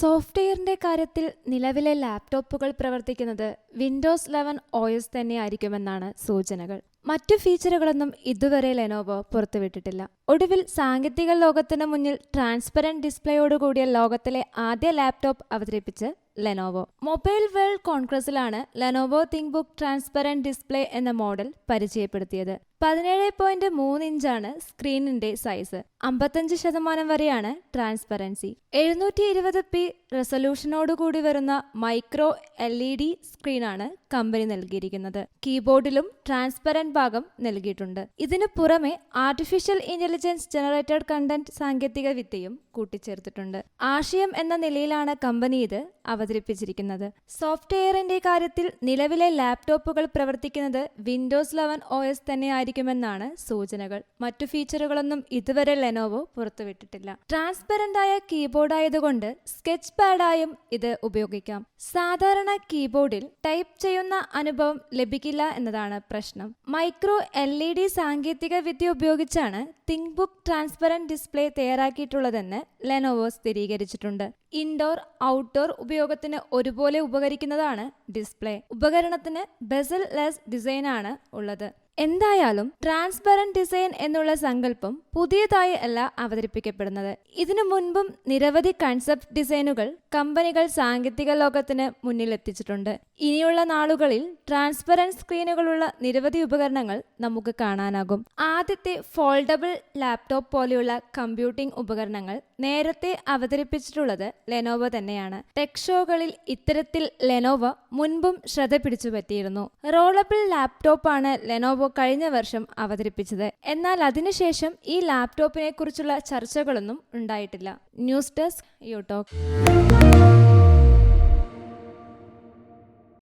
സോഫ്റ്റ്വെയറിന്റെ കാര്യത്തിൽ നിലവിലെ ലാപ്ടോപ്പുകൾ പ്രവർത്തിക്കുന്നത് വിൻഡോസ് ലെവൻ ഒ എസ് തന്നെയായിരിക്കുമെന്നാണ് സൂചനകൾ. മറ്റു ഫീച്ചറുകളൊന്നും ഇതുവരെ ലെനോവോ പുറത്തുവിട്ടിട്ടില്ല. ഒടുവിൽ സാങ്കേതിക ലോകത്തിന് മുന്നിൽ ട്രാൻസ്പെറന്റ് ഡിസ്പ്ലേയോടുകൂടിയ ലോകത്തിലെ ആദ്യ ലാപ്ടോപ്പ് അവതരിപ്പിച്ച് ലെനോവോ മൊബൈൽ വേൾഡ് കോൺഗ്രസിലാണ് Lenovo think book transparent display എന്ന മോഡൽ പരിചയപ്പെടുത്തിയത്. പതിനേഴ് പോയിന്റ് മൂന്ന് ഇഞ്ചാണ് സ്ക്രീനിന്റെ സൈസ് അമ്പത്തഞ്ച് ശതമാനം വരെയാണ് ട്രാൻസ്പെറൻസി എഴുന്നൂറ്റി ഇരുപത് പി റെസൊല്യൂഷനോടുകൂടി വരുന്ന മൈക്രോ എൽ ഇ ഡി സ്ക്രീനാണ് കമ്പനി നൽകിയിരിക്കുന്നത്. കീബോർഡിലും ട്രാൻസ്പെറന്റ് ഭാഗം നൽകിയിട്ടുണ്ട്. ഇതിനു പുറമെ ആർട്ടിഫിഷ്യൽ ഇന്റലിജൻസ് ജനറേറ്റഡ് കണ്ടന്റ് സാങ്കേതിക വിദ്യയും കൂട്ടിച്ചേർത്തിട്ടുണ്ട്. ആശയം എന്ന നിലയിലാണ് കമ്പനി ഇത് അവതരിപ്പിച്ചിരിക്കുന്നത്. സോഫ്റ്റ്വെയറിന്റെ കാര്യത്തിൽ നിലവിലെ ലാപ്ടോപ്പുകൾ പ്രവർത്തിക്കുന്നത് വിൻഡോസ് ലെവൻ ഒ എസ് തന്നെയായിരിക്കുമെന്നാണ് സൂചനകൾ. മറ്റു ഫീച്ചറുകളൊന്നും ഇതുവരെ ലെനോവോ പുറത്തുവിട്ടിട്ടില്ല. ട്രാൻസ്പെറന്റ് ആയ കീബോർഡ് ആയതുകൊണ്ട് സ്കെച്ച് പാഡായും ഇത് ഉപയോഗിക്കാം. സാധാരണ കീബോർഡിൽ ടൈപ്പ് ചെയ്യുന്ന അനുഭവം ലഭിക്കില്ല എന്നതാണ് പ്രശ്നം. മൈക്രോ എൽ ഇ ഡി സാങ്കേതിക വിദ്യ ഉപയോഗിച്ചാണ് തിങ്ക് ബുക്ക് ട്രാൻസ്പെറന്റ് ഡിസ്പ്ലേ തയ്യാറാക്കിയിട്ടുള്ളതെന്ന് ലെനോവോ സ്ഥിരീകരിച്ചിട്ടുണ്ട്. ഇൻഡോർ ഔട്ട്ഡോർ ഉപയോഗത്തിന് ഒരുപോലെ ഉപകരിക്കുന്നതാണ് ഡിസ്പ്ലേ. ഉപകരണത്തിന് ബെസൽ ലെസ് ഡിസൈനാണ് ഉള്ളത്. എന്തായാലും ട്രാൻസ്പെറന്റ് ഡിസൈൻ എന്നുള്ള സങ്കല്പം പുതിയതായി അല്ല അവതരിപ്പിക്കപ്പെടുന്നത്. ഇതിനു മുൻപും നിരവധി കൺസെപ്റ്റ് ഡിസൈനുകൾ കമ്പനികൾ സാങ്കേതിക ലോകത്തിന് മുന്നിൽ എത്തിച്ചിട്ടുണ്ട്. ഇനിയുള്ള നാളുകളിൽ ട്രാൻസ്പെറന്റ് സ്ക്രീനുകളുള്ള നിരവധി ഉപകരണങ്ങൾ നമുക്ക് കാണാനാകും. ആദ്യത്തെ ഫോൾഡബിൾ ലാപ്ടോപ്പ് പോലെയുള്ള കമ്പ്യൂട്ടിംഗ് ഉപകരണങ്ങൾ നേരത്തെ അവതരിപ്പിച്ചിട്ടുള്ളത് ലെനോവ തന്നെയാണ്. ടെക് ഷോകളിൽ ഇത്തരത്തിൽ ലെനോവ മുൻപും ശ്രദ്ധ പിടിച്ചു പറ്റിയിരുന്നു റോളബിൾ ലാപ്ടോപ്പാണ് ലെനോവോ കഴിഞ്ഞ വർഷം അവതരിപ്പിച്ചത്. എന്നാൽ അതിനുശേഷം ഈ ലാപ്ടോപ്പിനെ കുറിച്ചുള്ള ചർച്ചകളൊന്നും ഉണ്ടായിട്ടില്ല. News desk യൂടോക്ക്